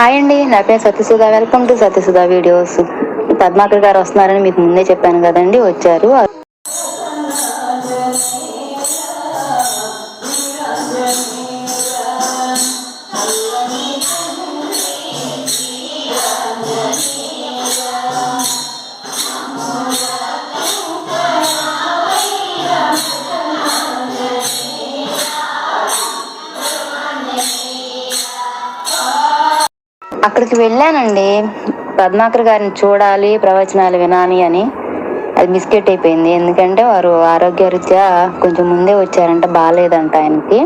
Hi అండి నా పేరు Satyasudha. Welcome to Satyasudha videos. Padmakar గారు వస్తున్నారని మీకు ముందే చెప్పాను కదండి వచ్చారు. అక్కడికి వెళ్ళానండి. పద్మాకర్ గారిని చూడాలి ప్రవచనాలు వినాలి అని. అది బిస్కెట్ అయిపోయింది. ఎందుకంటే వారు ఆరోగ్యరీత్యా కొంచెం ముందే వచ్చారంట బాగాలేదంట ఆయనకి.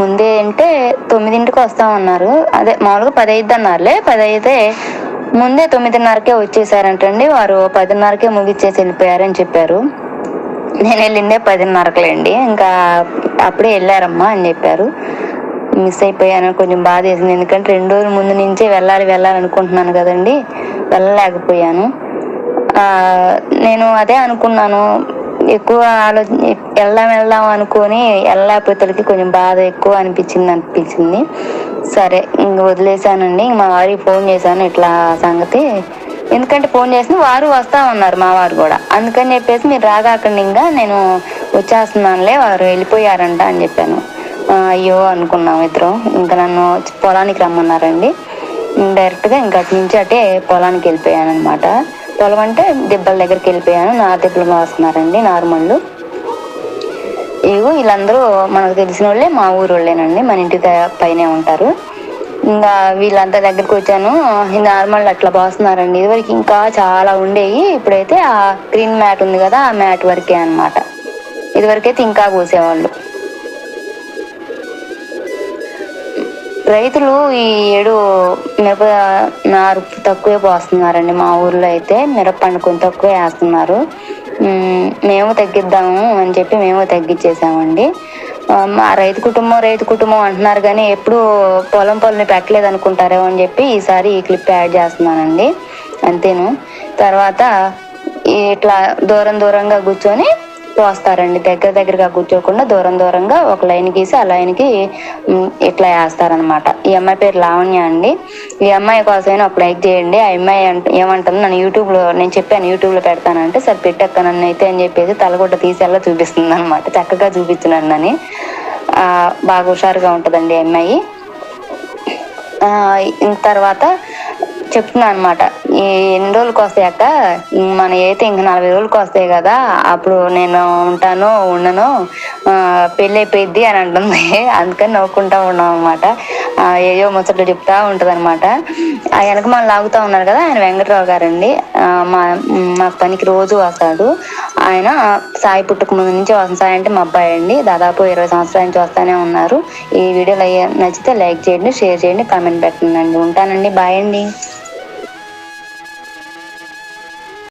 ముందే అంటే తొమ్మిదింటికి వస్తామన్నారు. అదే మామూలుగా పది అయితే అన్నారులే పది అయితే ముందే తొమ్మిదిన్నరకే వచ్చేసారంటండి. వారు పదిన్నరకే ముగిచ్చేసి వెళ్ళిపోయారని చెప్పారు. నేను వెళ్ళిందే పదిన్నరకులేండి. ఇంకా అప్పుడే వెళ్ళారమ్మా అని చెప్పారు. మిస్ అయిపోయాను కొంచెం బాధ వేసింది. ఎందుకంటే రెండు రోజుల ముందు నుంచే వెళ్ళాలి వెళ్ళాలి అనుకుంటున్నాను కదండి. వెళ్ళలేకపోయాను. నేను అదే అనుకున్నాను. ఎక్కువ ఆలోచన వెళ్దాం వెళ్దాం అనుకొని వెళ్ళకపోతలకి కొంచెం బాధ ఎక్కువ అనిపించింది అనిపించింది. సరే ఇంక వదిలేసానండి మా వారికి ఫోన్ చేశాను ఇట్లా సంగతి. ఎందుకంటే ఫోన్ చేసిన వారు వస్తా ఉన్నారు మా వారు కూడా. అందుకని చెప్పేసి మీరు రాగాకండి ఇంకా నేను వచ్చేస్తున్నానులే వారు వెళ్ళిపోయారంట అని చెప్పాను. అయ్యో అనుకున్నాం ఇద్దరం. ఇంకా నన్ను పొలానికి రమ్మన్నారండి. డైరెక్ట్గా ఇంకా అటు నుంచి అటే పొలానికి వెళ్ళిపోయాను అనమాట పొలం అంటే దెబ్బల దగ్గరికి వెళ్ళిపోయాను. నా దెబ్బలు వస్తున్నారండి నార్మల్ ఇగో వీళ్ళందరూ మనకు తెలిసిన వాళ్ళే మా ఊరు వాళ్ళేనండి. మన ఇంటి పైనే ఉంటారు. ఇంకా వీళ్ళంతా దగ్గరికి వచ్చాను. నార్మల్ అట్లా పోస్తున్నారండి ఇదివరకు ఇంకా చాలా ఉండేవి ఇప్పుడైతే ఆ గ్రీన్ మ్యాట్ ఉంది కదా ఆ మ్యాట్ వరకే అనమాట ఇదివరకైతే ఇంకా కోసేవాళ్ళు. రైతులు ఈ ఏడు మిరప నారు తక్కువే పోస్తున్నారండి. మా ఊర్లో అయితే మిరప పండు కొంచెం తక్కువే వేస్తున్నారు. మేము తగ్గిద్దాము అని చెప్పి మేము తగ్గించేసామండి మా రైతు కుటుంబం రైతు కుటుంబం అంటున్నారు కానీ ఎప్పుడు పొలం పొలం పెట్టలేదు అనుకుంటారేమో అని చెప్పి ఈసారి ఈ క్లిప్ యాడ్ చేస్తున్నానండి. అంతేను. తర్వాత ఇట్లా దూరం దూరంగా కూర్చొని పోస్తారండి దగ్గర దగ్గరగా కూర్చోకుండా దూరం దూరంగా ఒక లైన్ గీసి ఆ లైన్కి ఇట్లా వేస్తారనమాట ఈ అమ్మాయి పేరు లావణ్య అండి. ఈ అమ్మాయి కోసమైనా ఒక లైక్ చేయండి. ఆ అమ్మాయి అంట ఏమంటుంది? నన్ను యూట్యూబ్లో నేను చెప్పాను యూట్యూబ్లో పెడతానంటే సరే పెట్టక్క నన్ను అయితే అని చెప్పేసి తలగొడ్డ తీసి ఎలా చూపిస్తుంది అనమాట చక్కగా చూపించినాను అని బాగా హుషారుగా ఉంటుందండి ఈ అమ్మాయి. తర్వాత చెప్తున్నా అనమాట ఈ ఎన్ని రోజులకి వస్తాయి అక్క? మన అయితే ఇంక నలభై రోజులకి వస్తాయి కదా అప్పుడు నేను ఉంటాను ఉండను పెళ్ళి అయిపోయిద్ది అని అంటుంది. అందుకని నవ్వుకుంటా ఉన్నాం అనమాట ఏయో ముచ్చట్లు చెప్తా ఉంటుంది అనమాట ఆ వెనక మనం లాగుతా ఉన్నారు కదా ఆయన వెంకటరావు గారండి. మా మా పనికి రోజు వస్తాడు. ఆయన సాయి పుట్టుక ముందు నుంచి వస్తాను సాయి అంటే మా అబ్బాయి అండి. దాదాపు ఇరవై సంవత్సరాల నుంచి వస్తానే ఉన్నారు. ఈ వీడియోలు అయ్యే నచ్చితే లైక్ చేయండి షేర్ చేయండి కామెంట్ పెట్టండి. ఉంటానండి. బాయ్ అండి.